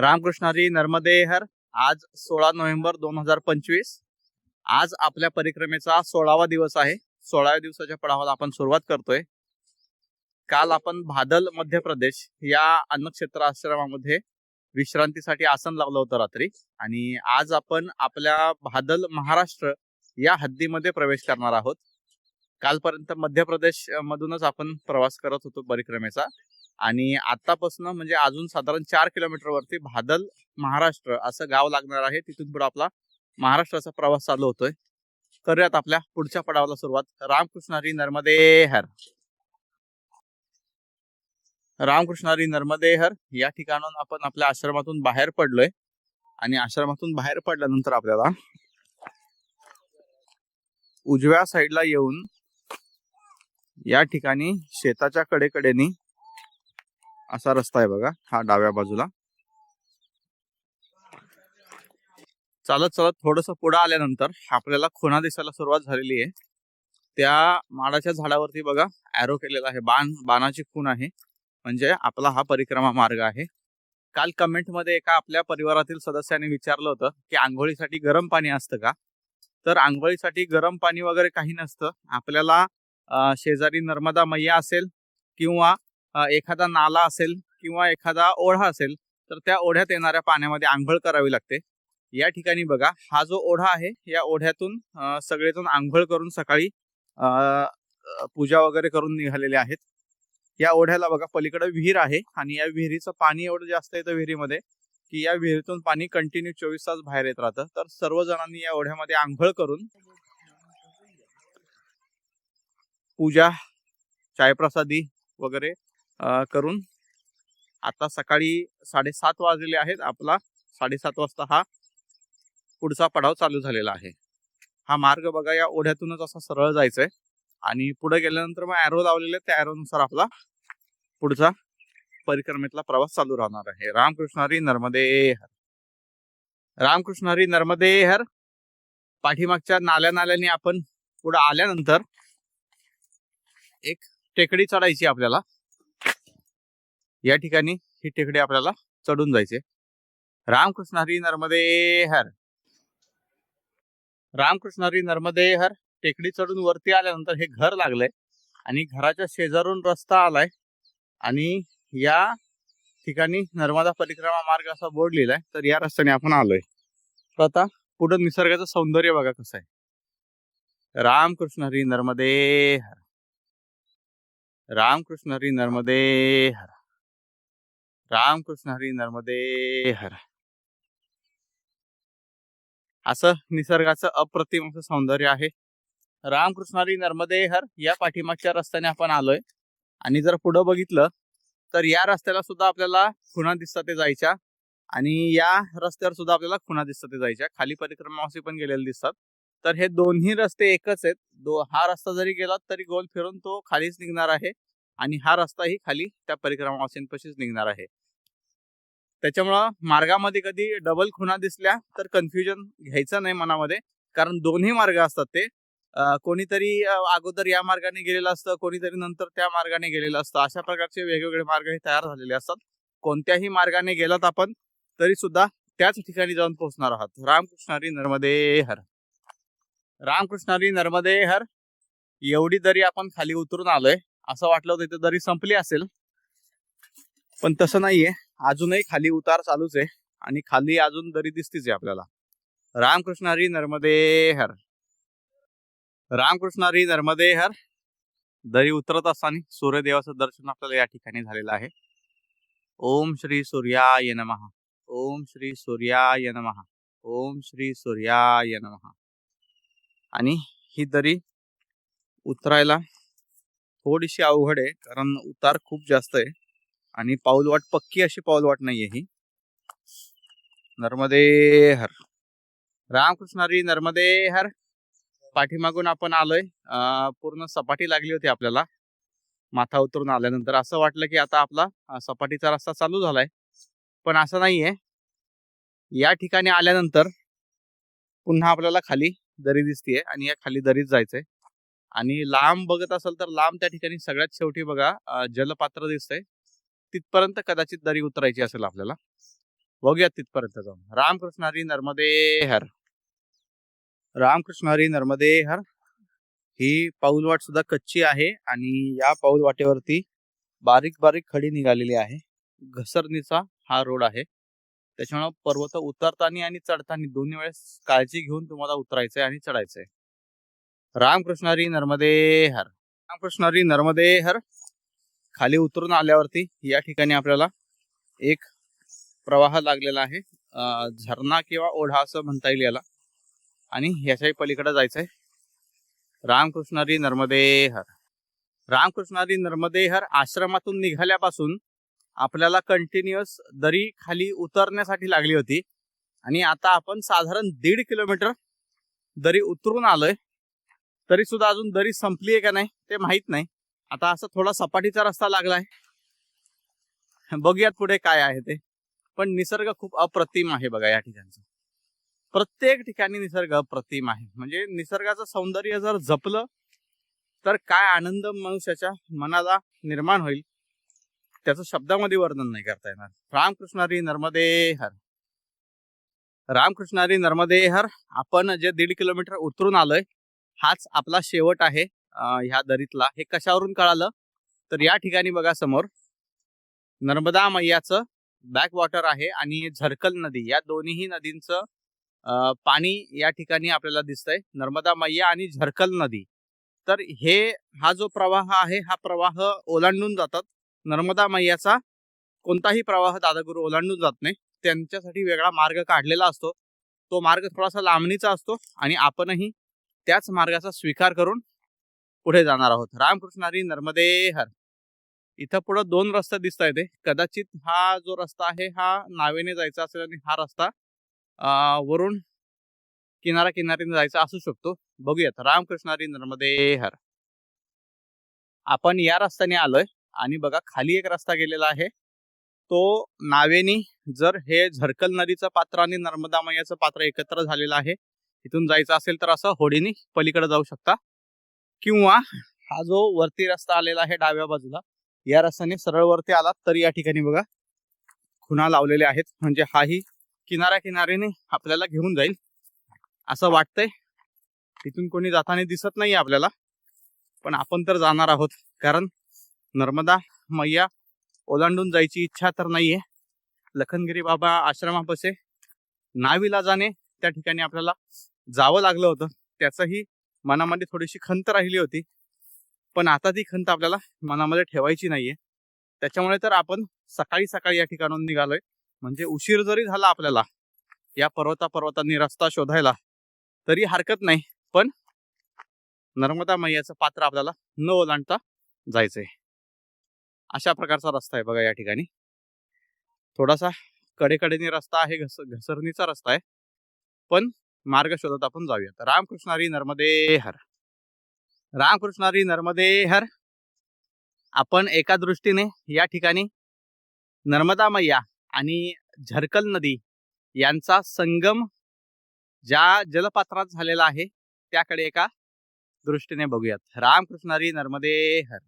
रामकृष्णारी नर्मदे हर. आज सोळा नोव्हेंबर दोन हजार पंचवीस. आज आपल्या परिक्रमेचा सोळावा दिवस आहे. सोळाव्या दिवसाच्या पडावाला आपण सुरुवात करतोय. काल आपण भादल मध्य प्रदेश या अन्नक्षेत्र आश्रमामध्ये विश्रांतीसाठी आसन लावलं होतं रात्री. आणि आज आपण आपल्या भादल महाराष्ट्र या हद्दीमध्ये प्रवेश करणार आहोत. कालपर्यंत मध्य प्रदेश मधूनच आपण प्रवास करत होतो परिक्रमेचा. आणि आतापासून म्हणजे अजून साधारण चार किलोमीटर वरती भादल महाराष्ट्र असं गाव लागणार आहे. तिथून पुढे आपला महाराष्ट्राचा प्रवास चालू होतोय. करूयात आपल्या पुढच्या पडावाला सुरुवात. रामकृष्ण हरी नर्मदे हर. रामकृष्ण हरी नर्मदे हर. या ठिकाणाहून आपण आपल्या आश्रमातून बाहेर पडलोय. आणि आश्रमातून बाहेर पडल्यानंतर आपल्याला उजव्या साईडला येऊन या ठिकाणी शेताच्या कडेकडेनी असा रस्ता आहे बघा हा डाव्या बाजूला. चालत चालत थोडस पुढे आल्यानंतर आपल्याला खुणा दिसायला सुरुवात झालेली आहे. त्या माडाच्या झाडावरती बघा अॅरो केलेला आहे. बाण बाणाची खूण आहे. म्हणजे आपला हा परिक्रमा मार्ग आहे. काल कमेंटमध्ये एका आपल्या परिवारातील सदस्याने विचारलं होतं की आंघोळीसाठी गरम पाणी असतं का? तर आंघोळीसाठी गरम पाणी वगैरे काही नसतं. आपल्याला शेजारी नर्मदा मैया असेल किंवा एखादा नाला असेल किंवा एखादा ओढा असेल तर त्या ओढ्यात येणाऱ्या पाण्यामध्ये आंघोळ करावी लागते. या ठिकाणी बघा हा जो ओढा आहे या ओढ्यातून सगळेजण आंघोळ करून सकाळी पूजा वगैरे करून निघालेले आहेत. या ओढ्याला बघा पलीकडे विहीर आहे आणि या विहिरीचं पाणी एवढं जास्त येतं विहिरीमध्ये की या विहिरीतून पाणी कंटिन्यू चोवीस तास बाहेर येत राहतं. तर सर्व जणांनी या ओढ्यामध्ये आंघोळ करून पूजा चायप्रसादी वगैरे करून आता सकाळी साडेसात वाजलेले आहेत. आपला साडेसात वाजता हा पुढचा पडाव चालू झालेला आहे. हा मार्ग बघा या ओढ्यातूनच असा सरळ जायचंय. आणि पुढे गेल्यानंतर मग ॲरो लावलेले त्या ॲरोनुसार आपला पुढचा परिक्रमेतला प्रवास चालू राहणार आहे. रामकृष्ण हरी नर्मदे हर. रामकृष्ण हरी नर्मदे हर. पाठीमागच्या नाल्या नाल्याने आपण पुढे आल्यानंतर एक टेकडी चढायची आपल्याला. या ठिकाणी ही टेकडी आपल्याला चढून जायचे. रामकृष्ण हरी नर्मदे हर. रामकृष्ण हरी नर्मदे हर. टेकडी चढून वरती आल्यानंतर हे घर लागलंय आणि घराच्या शेजारून रस्ता आलाय आणि या ठिकाणी नर्मदा परिक्रमा मार्ग असा बोर्ड लिहिलाय तर या रस्त्याने आपण आलोय. तर आता पुढे निसर्गाचं सौंदर्य बघा कसं आहे. रामकृष्ण हरी नर्मदे हर. रामकृष्ण हरी नर्मदे हर. रामकृष्ण हरी नर्मदे हर. असं निसर्गाचं अप्रतिम असं सौंदर्य आहे. रामकृष्ण हरी नर्मदे हर या पाठीमागच्या रस्त्याने आपण आलोय. आणि जर पुढं बघितलं तर या रस्त्याला सुद्धा आपल्याला खुणा दिसतात ते जायच्या. आणि या रस्त्यावर सुद्धा आपल्याला खुणा दिसतात ते जायच्या. खाली परिक्रमावासी पण गेलेले दिसतात. तर हे दोन्ही रस्ते एकच आहेत. दो हा रस्ता जरी गेला तरी गोल फिरून तो खालीच निघणार आहे. आणि हा रस्ताही खाली त्या परिक्रमावासींपाशीच निघणार आहे. त्याच्यामुळं मार्गामध्ये कधी डबल खुणा दिसल्या तर कन्फ्युजन घ्यायचं नाही मनामध्ये. कारण दोन्ही मार्ग असतात ते. कोणीतरी अगोदर या मार्गाने गेलेलं असतं कोणीतरी नंतर त्या मार्गाने गेलेलं असतं. अशा प्रकारचे वेगवेगळे मार्ग हे तयार झालेले असतात. कोणत्याही मार्गाने गेलात आपण तरी सुद्धा त्याच ठिकाणी जाऊन पोहोचणार आहात. रामकृष्ण हरी नर्मदे हर. रामकृष्ण हरी नर्मदे हर. एवढी दरी आपण खाली उतरून आलोय. असं वाटलं होतं इथे दरी संपली असेल. पण तसं नाहीये. अजूनही खाली उतार चालूच आहे. आणि खाली अजून दरी दिसतीच आहे आपल्याला. रामकृष्ण हरी नर्मदे हर. रामकृष्ण हरी नर्मदे हर. दरी उतरत असताना सूर्यदेवाचं दर्शन आपल्याला या ठिकाणी झालेलं आहे. ओम श्री सूर्याय नमः. ओम श्री सूर्याय नमः. ओम श्री सूर्याय नमः. आणि ही दरी उतरायला थोडीशी अवघड आहे. कारण उतार खूप जास्त आहे. आणि पाऊलवाट पक्की अशी पाऊलवाट नाहीये ही. नर्मदे हर रामकृष्ण हरी नर्मदे हर पाठीमागून आपण आलोय. पूर्ण सपाटी लागली होती आपल्याला. माथा उतरून आल्यानंतर. असं वाटलं की आता आपला सपाटीचा रस्ता चालू झालाय. पण असं नाहीये. या ठिकाणी आल्यानंतर पुन्हा आपल्याला खाली दरी दिसतीये आणि या खाली दरीत जायचंय. आणि लांब बघत असेल तर लांब त्या ठिकाणी सगळ्यात शेवटी बघा जलपात्र दिसतंय. तिथपर्यंत कदाचित दरी उतरायची असेल आपल्याला. बघूया तिथपर्यंत जाऊन. रामकृष्ण हरी नर्मदे हर. रामकृष्ण हरी नर्मदे हर. ही पाऊलवाट सुद्धा कच्ची आहे आणि या पाऊलवाटेवरती बारीक बारीक खडी निघालेली आहे. घसरणीचा हा रोड आहे. त्याच्यामुळे पर्वत उतरताना आणि चढताना दोन्ही वेळेस काळजी घेऊन तुम्हाला उतरायचंय आणि चढायचंय. रामकृष्ण हरी नर्मदे हर. रामकृष्ण हरी नर्मदे हर. खाली उतरून आल्यावरती या ठिकाणी आपल्याला एक प्रवाह लागलेला आहे. झरना झरणा किंवा ओढा असं म्हणता येईल याला. आणि याच्याही पलीकडे जायचंय. आहे रामकृष्णारी नर्मदेहर. रामकृष्णारी नर्मदेहर आश्रमातून निघाल्यापासून आपल्याला कंटिन्युअस दरी खाली उतरण्यासाठी लागली होती. आणि आता आपण साधारण दीड किलोमीटर दरी उतरून आलोय. तरी सुद्धा अजून दरी संपली आहे का नाही ते माहीत नाही. आता असं थोडा सपाटीचा रस्ता लागलाय. बघूयात पुढे काय आहे ते. पण निसर्ग खूप अप्रतिम आहे बघा या ठिकाणचं. प्रत्येक ठिकाणी निसर्ग अप्रतिम आहे. म्हणजे निसर्गाचं सौंदर्य जर जपलं तर काय आनंद मनुष्याच्या मनाला निर्माण होईल त्याचं शब्दामध्ये वर्णन नाही करता येणार. रामकृष्णारी नर्मदे हर. रामकृष्णारी नर्मदे हर. आपण जे दीड किलोमीटर उतरून आलोय हाच आपला शेवट आहे. ह्या दरीतला. हे कशावरून कळालं? तर या ठिकाणी बघा समोर. नर्मदा मैयाचं बॅक वॉटर आहे आणि झरकल नदी. या दोन्हीही नदींचं पाणी या ठिकाणी आपल्याला दिसतंय. नर्मदा मैया आणि झरकल नदी. तर हे हा जो प्रवाह आहे हा प्रवाह ओलांडून जातात. नर्मदा मैयाचा कोणताही प्रवाह दादागुरु ओलांडून जात नाही. त्यांच्यासाठी वेगळा मार्ग काढलेला असतो. तो मार्ग थोडासा लांबणीचा असतो आणि आपणही त्याच मार्गाचा स्वीकार करून पुढे जाणार आहोत. रामकृष्ण हरी नर्मदे हर. इथं पुढं दोन रस्ते दिसत आहेत कदाचित हा जो रस्ता आहे हा नावेने जायचा असेल आणि हा रस्ता अं, वरून किनारा किनारीने जायचा असू शकतो. बघूयात. रामकृष्ण हरी नर्मदे हर. आपण या रस्त्याने आलोय आणि बघा खाली एक रस्ता गेलेला आहे. तो नावेनी जर हे झरकल नदीचं पात्र आणि नर्मदा मैयाचं पात्र एकत्र झालेलं आहे इथून जायचं असेल तर असं होडीने पलीकडे जाऊ शकता. किंवा हा जो वरती रस्ता आलेला आहे डाव्या बाजूला या रस्त्याने सरळ वरती आलात तर या ठिकाणी बघा खुणा लावलेल्या आहेत. म्हणजे हाही किनाऱ्या किनाऱ्याने आपल्याला घेऊन जाईल. असं वाटतंय. तिथून कोणी जाताना दिसत नाही आपल्याला. पण आपण तर जाणार आहोत. कारण नर्मदा मैया ओलांडून जायची इच्छा तर नाहीये. लखनगिरी बाबा आश्रमापासे नावीला जाणे त्या ठिकाणी आपल्याला जावं लागलं होतं. त्याचंही मनामध्ये थोडीशी खंत राहिली होती. पण आता ती खंत आपल्याला मनामध्ये ठेवायची नाहीये. त्याच्यामुळे तर आपण सकाळी सकाळी या ठिकाणून निघालोय. म्हणजे उशीर जरी झाला आपल्याला या पर्वता पर्वतांनी रस्ता शोधायला तरी हरकत नाही. पण नर्मदा मैयाचं पात्र आपल्याला न ओलांडता जायचंय. अशा प्रकारचा रस्ता आहे बघा या ठिकाणी. थोडासा कडेकडेने रस्ता आहे घस घसरणीचा रस्ता आहे. पण मार्ग शोधत आपण जाऊयात. रामकृष्णारी नर्मदे हर. रामकृष्णारी नर्मदे हर. आपण एका दृष्टीने या ठिकाणी नर्मदा मैया आणि झरकल नदी यांचा संगम ज्या जलपात्रात झालेला आहे त्याकडे एका दृष्टीने बघूयात. रामकृष्णारी नर्मदे हर.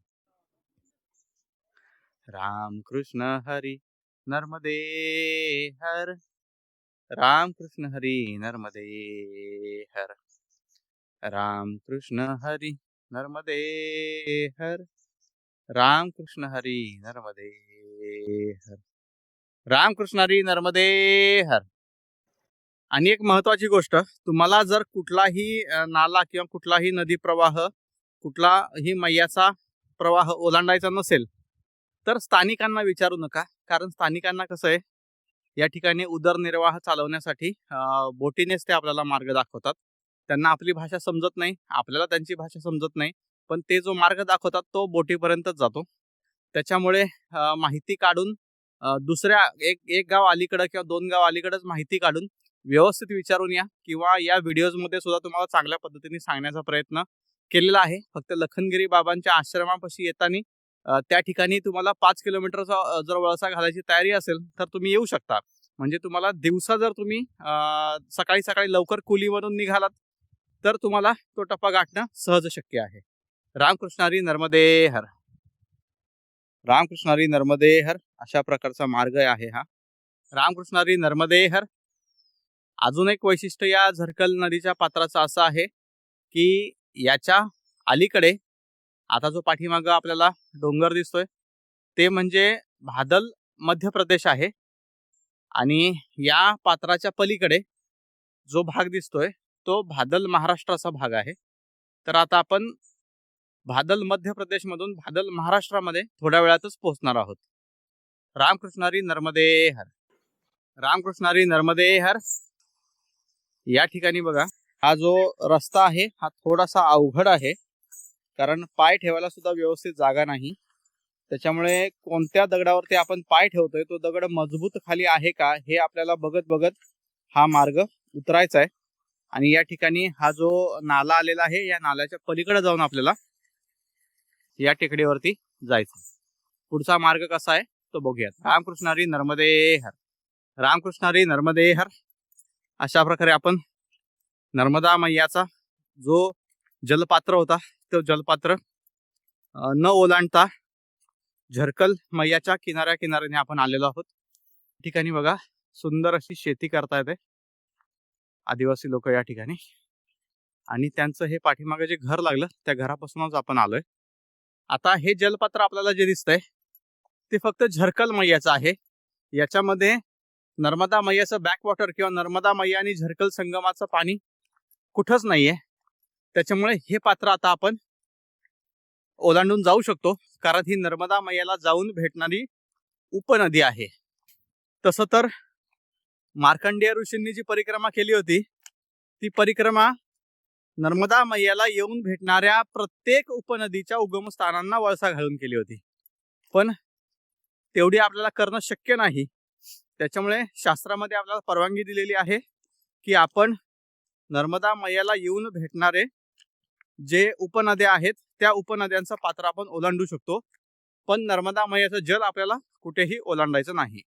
रामकृष्ण हरी नर्मदे हर. रामकृष्ण हरी नर्मदे हर। रामकृष्ण हरी नर्मदे हर। रामकृष्ण हरी नर्मदे हर। रामकृष्ण हरी नर्मदे हर। आणि एक महत्वाची गोष्ट तुम्हाला जर कुठलाही नाला किंवा कुठलाही नदी प्रवाह कुठलाही मैयाचा प्रवाह ओलांडायचा नसेल तर स्थानिकांना विचारू नका कारण स्थानिकांना कसं आहे या ठिकाणी उदरनिर्वाह चालवण्यासाठी बोटीनेच ते आपल्याला मार्ग दाखवतात. त्यांना आपली भाषा समजत नाही आपल्याला त्यांची भाषा समजत नाही पण ते जो मार्ग दाखवतात तो बोटीपर्यंतच जातो. त्याच्यामुळे माहिती काढून दुसऱ्या एक एक गाव अलीकडं किंवा दोन गाव अलीकडंच माहिती काढून व्यवस्थित विचारून या किंवा या व्हिडिओजमध्ये सुद्धा तुम्हाला चांगल्या पद्धतीने सांगण्याचा प्रयत्न केलेला आहे. फक्त लखनगिरी बाबांच्या आश्रमापाशी येताना त्या ठिकाणी तुम्हाला पाच किलोमीटरचा जर वळसा घालायची तयारी असेल तर तुम्ही येऊ शकता. म्हणजे तुम्हाला दिवसा जर तुम्ही सकाळी सकाळी लवकर कुलीवरून निघालात तर तुम्हाला तो टप्पा गाठणं सहज शक्य आहे. रामकृष्णारी नर्मदे हर. रामकृष्णारी नर्मदे हर अशा प्रकारचा मार्ग आहे हा. रामकृष्णारी नर्मदे हर. अजून एक वैशिष्ट्य या झरकल नदीच्या पात्राचं असं आहे की याच्या अलीकडे आता जो पाठीमागं आपल्याला डोंगर दिसतोय ते म्हणजे भादल मध्य प्रदेश आहे. आणि या पात्राच्या पलीकडे जो भाग दिसतोय तो भादल महाराष्ट्राचा भाग आहे. तर आता आपण भादल मध्य प्रदेशमधून भादल महाराष्ट्रामध्ये थोड्या वेळातच पोहोचणार आहोत. रामकृष्णारी नर्मदे हर. रामकृष्णारी नर्मदे हर. या ठिकाणी बघा हा जो रस्ता आहे हा थोडासा अवघड आहे. कारण पाय ठेवायला सुद्धा व्यवस्थित जागा नाही. त्याच्यामुळे कोणत्या दगडावरती आपण पाय ठेवतोय तो दगड मजबूत खाली आहे का हे आपल्याला बघत बघत हा मार्ग उतरायचा आहे. आणि या ठिकाणी हा जो नाला आलेला आहे या नाल्याच्या पलीकडे जाऊन आपल्याला या टेकडीवरती जायचं पुढचा मार्ग कसा आहे तो बघूयात. रामकृष्णारी नर्मदे हर. रामकृष्णारी नर्मदे हर. अशा प्रकारे आपण नर्मदा मैयाचा जो जलपात्र होता तो जलपात्र. न ओलांडता झरकल मैयाच्या किनाऱ्या किनाऱ्याने आपण आलेलो आहोत. ठिकाणी बघा सुंदर अशी शेती करता येते आदिवासी लोक या ठिकाणी. आणि त्यांचं हे पाठीमागे जे घर लागलं त्या घरापासूनच आपण आलोय. आता हे जलपात्र आपल्याला जे दिसतंय ते फक्त झरकल मैयाचं आहे. याच्यामध्ये नर्मदा मैयाचं बॅकवॉटर किंवा नर्मदा मैया आणि झरकल संगमाचं पाणी कुठंच नाहीये. त्याच्यामुळे हे पात्र आता आपण ओलांडून जाऊ शकतो. कारण ही नर्मदा मैयाला जाऊन भेटणारी उपनदी आहे. तसं तर मार्कंडेय ऋषींनी जी परिक्रमा केली होती ती परिक्रमा नर्मदा मैयाला येऊन भेटणाऱ्या प्रत्येक उपनदीच्या उगमस्थानांना वळसा घालून केली होती. पण तेवढी आपल्याला करणं शक्य नाही. त्याच्यामुळे शास्त्रामध्ये आपल्याला परवानगी दिलेली आहे की आपण नर्मदा मैयाला येऊन भेटणारे जे उपनद्या आहेत त्या उपनद्यांचं पात्र आपण ओलांडू शकतो. पण नर्मदा मैयाचं जल आपल्याला कुठेही ओलांडायचं नाही.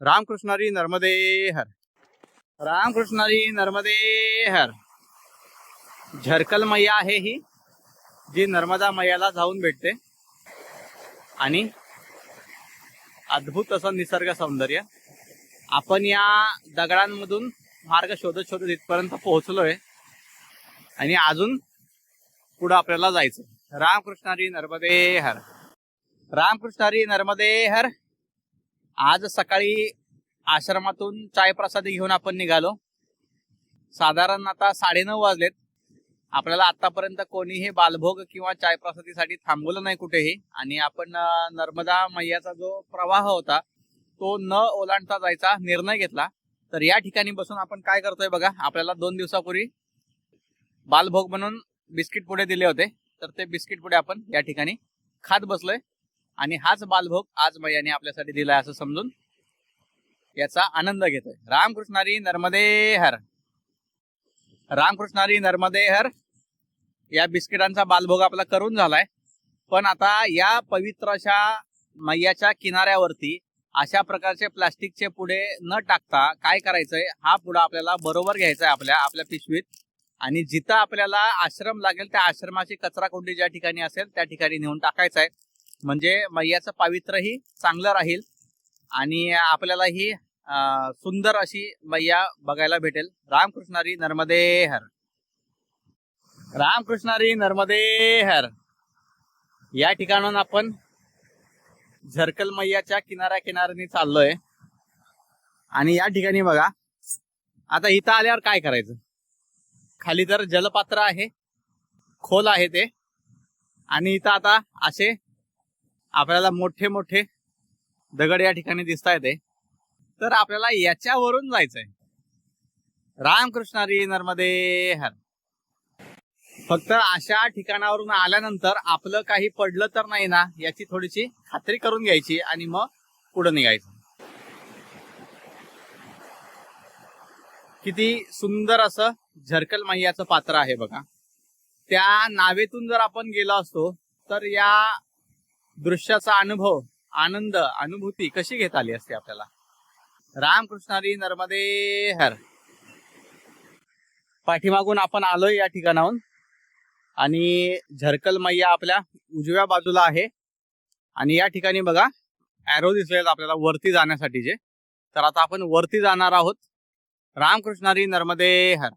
रामकृष्णारी नर्मदे हर. रामकृष्णारी नर्मदे हर. झरकल मैया आहे ही जी नर्मदा मैयाला जाऊन भेटते. आणि अद्भुत असं निसर्ग सौंदर्य. आपण या दगडांमधून मार्ग शोधत शोधत इथपर्यंत पोहोचलोय. आणि अजून पुढं आपल्याला जायचं रामकृष्णारी नर्मदे हर. रामकृष्णारी नर्मदे हर. आज सकाळी आश्रमातून चाय प्रसादी घेऊन आपण निघालो. साधारण आता साडेनऊ वाजलेत. आपल्याला आतापर्यंत कोणीही बालभोग किंवा चाय प्रसादीसाठी थांबवलं नाही कुठेही. आणि आपण नर्मदा मैयाचा जो प्रवाह होता तो न ओलांडता जायचा निर्णय घेतला. तर या ठिकाणी बसून आपण काय करतोय बघा आपल्याला दोन दिवसापूर्वी बालभोग म्हणून बिस्किट पुढे दिले होते. तर ते बिस्किट पुढे आपण या ठिकाणी खात बसलोय. आणि हाच बालभोग आज मैयाने आपल्यासाठी दिलाय असं समजून याचा आनंद घेतोय. रामकृष्णारी नर्मदे हर. रामकृष्णारी नर्मदे हर. या बिस्किटांचा बालभोग आपला करून झालाय. पण आता या पवित्र अशा मैयाच्या किनाऱ्यावरती अशा प्रकारचे प्लास्टिकचे पुढे न टाकता काय करायचंय? हा पुढा आपल्याला बरोबर घ्यायचा आहे आपल्या आपल्या पिशवीत. आणि जिथं आपल्याला आश्रम लागेल त्या आश्रमाची कचरा कुंडी ज्या ठिकाणी असेल त्या ठिकाणी नेऊन टाकायचं आहे. म्हणजे मैयाचं पावित्र्यही चांगलं राहील आणि आपल्याला ही सुंदर अशी मैया बघायला भेटेल. रामकृष्णारी नर्मदे हर. रामकृष्णारी नर्मदे हर. या ठिकाणून आपण झरकल मैयाच्या किनाऱ्या किनाऱ्याने चाललोय. आणि या ठिकाणी बघा आता इथं आल्यावर काय करायचं? खाली तर जलपात्र आहे. खोल आहे ते. आणि इथं आता असे आपल्याला मोठे मोठे दगड या ठिकाणी दिसता येते. तर आपल्याला याच्यावरून जायचंय. रामकृष्णारी नर्मदे हर. फक्त अशा ठिकाणावरून आल्यानंतर आपलं काही पडलं तर नाही ना याची थोडीशी खात्री करून घ्यायची आणि मग पुढे निघायचं. किती सुंदर असं झरकल मैयाचं पात्र आहे बघा. त्या नावेतून जर आपण गेलो असतो तर या दृश्याचा अनुभव आनंद अनुभूती कशी घेता आली असते आपल्याला? रामकृष्णारी नर्मदे हर. पाठीमागून आपण आलोय या ठिकाणाहून. आणि झरकल मैया आपल्या उजव्या बाजूला आहे. आणि या ठिकाणी बघा ॲरो दिसले आपल्याला वरती जाण्यासाठीचे तर आता आपण वरती जाणार आहोत. रामकृष्णारी नर्मदे हर.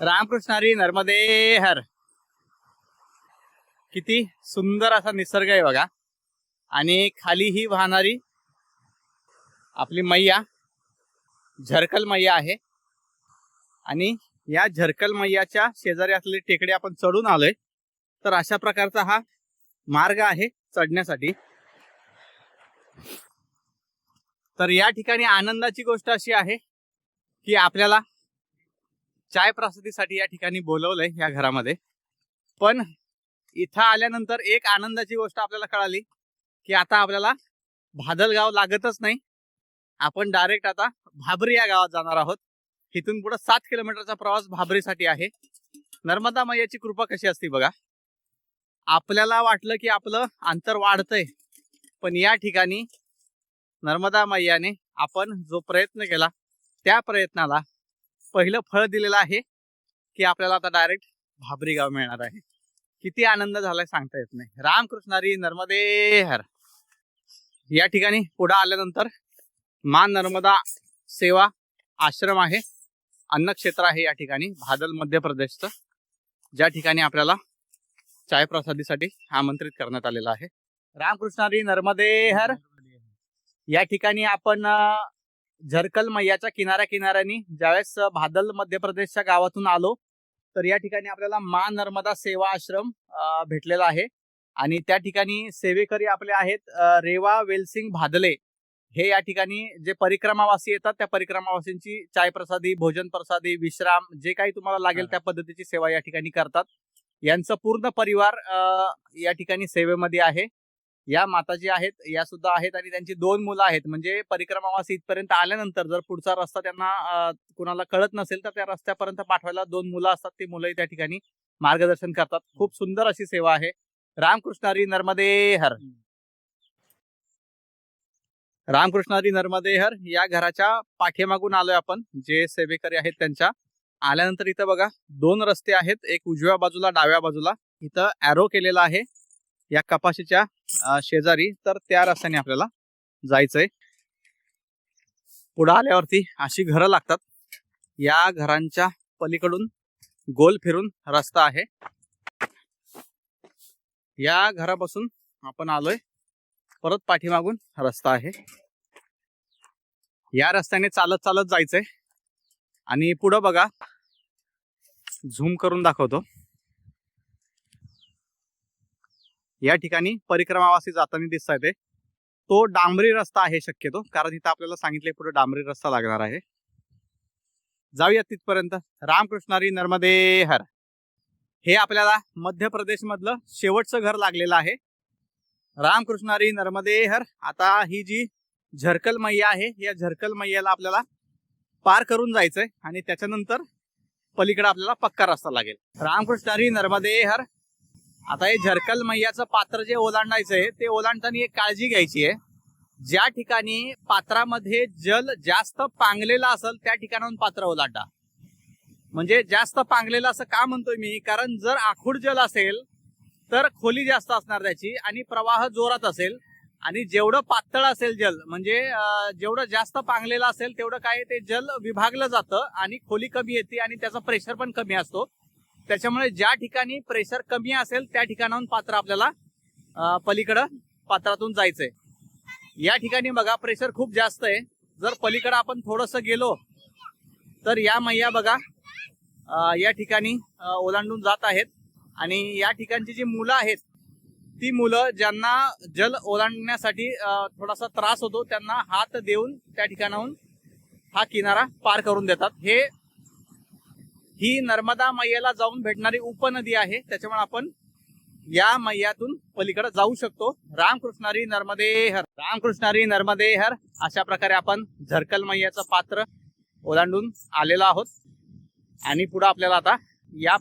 रामकृष्णारी नर्मदे हर. किती सुंदर असा निसर्ग आहे बघा. आणि खाली ही वाहणारी आपली मैया झरकल मैया आहे. आणि या झरकल मैयाच्या शेजारी असलेली टेकडे आपण चढून आलोय. तर अशा प्रकारचा हा मार्ग आहे चढण्यासाठी. तर या ठिकाणी आनंदाची गोष्ट अशी आहे की आपल्याला चाय प्रसादीसाठी या ठिकाणी बोलवलंय या घरामध्ये. पण इथं आल्यानंतर एक आनंदाची गोष्ट आपल्याला कळाली की आता आपल्याला भादलगाव लागतच नाही. आपण डायरेक्ट आता भाबरी या गावात जाणार आहोत. इथून पुढे सात किलोमीटरचा प्रवास भाबरीसाठी आहे. नर्मदा मैयाची कृपा कशी असते बघा. आपल्याला वाटलं की आपलं अंतर वाढतंय पण या ठिकाणी नर्मदा मैयाने आपण जो प्रयत्न केला त्या प्रयत्नाला पहिलं फळ दिलेलं आहे की आपल्याला आता डायरेक्ट भाबरी गाव मिळणार आहे. किती आनंद झालाय सांगता येत नाही. रामकृष्णारी नर्मदे हर. या ठिकाणी पुढे आल्यानंतर मा नर्मदा सेवा आश्रम आहे. अन्नक्षेत्र आहे या ठिकाणी भादल मध्य प्रदेशचं. ज्या ठिकाणी आपल्याला चाय प्रसादीसाठी आमंत्रित करण्यात आलेलं आहे. रामकृष्णारी नर्मदे हर. या ठिकाणी आपण झरकल मैयाच्या किनाऱ्या किनाऱ्यानी ज्यावेळेस भादल मध्य प्रदेशच्या गावातून आलो तर या ठिकाणी आपल्याला मा नर्मदा सेवा आश्रम भेटलेला आहे. आणि त्या ठिकाणी सेवेकरी आपले आहेत रेवा वेलसिंग भादले. हे या ठिकाणी जे परिक्रमावासी येतात त्या परिक्रमावासींची चाय प्रसादी भोजन प्रसादी विश्राम जे काही तुम्हाला लागेल त्या पद्धतीची सेवा या ठिकाणी करतात. यांचं पूर्ण परिवार या ठिकाणी सेवेमध्ये आहे. या माताजी आहेत या सुद्धा आहेत आणि त्यांची दोन मुलं आहेत. म्हणजे परिक्रमावासी इथपर्यंत आल्यानंतर जर पुढचा रस्ता त्यांना कुणाला कळत नसेल तर त्या रस्त्यापर्यंत पाठवायला दोन मुलं असतात. ती मुलंही त्या ठिकाणी मार्गदर्शन करतात. खूप सुंदर अशी सेवा आहे. रामकृष्णारी नर्मदे हर. रामकृष्णारी नर्मदे हर या घराच्या पाठीमागून आलोय आपण. जे सेवेकरी आहेत त्यांच्या. आल्यानंतर इथं बघा दोन रस्ते आहेत. एक उजव्या बाजूला डाव्या बाजूला. इथं अॅरो केलेला आहे. या कपाशीच्या शेजारी तर त्या रस्त्याने आपल्याला जायचंय. पुढं आल्यावरती अशी घरं लागतात. या घरांच्या पलीकडून गोल फिरून रस्ता आहे. या घरापासून आपण आलोय. परत पाठीमागून रस्ता आहे. या रस्त्याने चालत चालत जायचंय. आणि पुढं बघा झूम करून दाखवतो. या ठिकाणी परिक्रमावासी जाताना दिसत आहे तो डांबरी रस्ता आहे शक्यतो कारण इथं आपल्याला सांगितले पुढे डांबरी रस्ता लागणार आहे. जाऊया तिथपर्यंत. रामकृष्णारी नर्मदे हर. हे आपल्याला मध्य प्रदेश मधलं शेवटचं घर लागलेलं आहे. रामकृष्णारी नर्मदे हर. आता ही जी झरकल मैया आहे या झरकल मैयाला आपल्याला पार करून जायचंय आणि त्याच्यानंतर पलीकडे आपल्याला पक्का रस्ता लागेल. रामकृष्णारी नर्मदे हर. आता हे झरकल मैयाचं पात्र जे ओलांडायचं आहे ते ओलांडताना एक काळजी घ्यायची आहे. ज्या ठिकाणी पात्रामध्ये जल जास्त पांगलेलं असेल त्या ठिकाणाहून पात्र ओलांडा. म्हणजे जास्त पांगलेलं असं का म्हणतोय मी? कारण जर आखूड जल असेल तर खोली जास्त असणार त्याची आणि प्रवाह जोरात असेल. आणि जेवढं पातळ असेल जल म्हणजे जेवढं जास्त पांगलेलं असेल तेवढं काय ते जल विभागलं जातं आणि खोली कमी येते आणि त्याचा प्रेशर पण कमी असतो. त्याच्यामुळे ज्या ठिकाणी प्रेशर कमी असेल त्या ठिकाणाहून पात्र आपल्याला पलीकडं पात्रातून जायचंय. या ठिकाणी बघा प्रेशर खूप जास्त आहे. जर पलीकडं आपण थोडस गेलो तर या मैया बघा या ठिकाणी ओलांडून जात आहेत. आणि या ठिकाणची जी मुलं आहेत ती मुलं ज्यांना जल ओलांडण्यासाठी थोडासा त्रास होतो त्यांना हात देऊन त्या ठिकाणाहून हा किनारा पार करून देतात. हे ही नर्मदा मैयाला जाऊन भेटणारी उपनदी आहे. त्याच्यामुळे आपण या मैयातून पलीकडे जाऊ शकतो. रामकृष्णारी नर्मदे हर. रामकृष्णारी नर्मदे हर. अशा प्रकारे आपण झरकल मैयाचं पात्र ओलांडून आलेलो आहोत. आणि पुढे आपल्याला आता या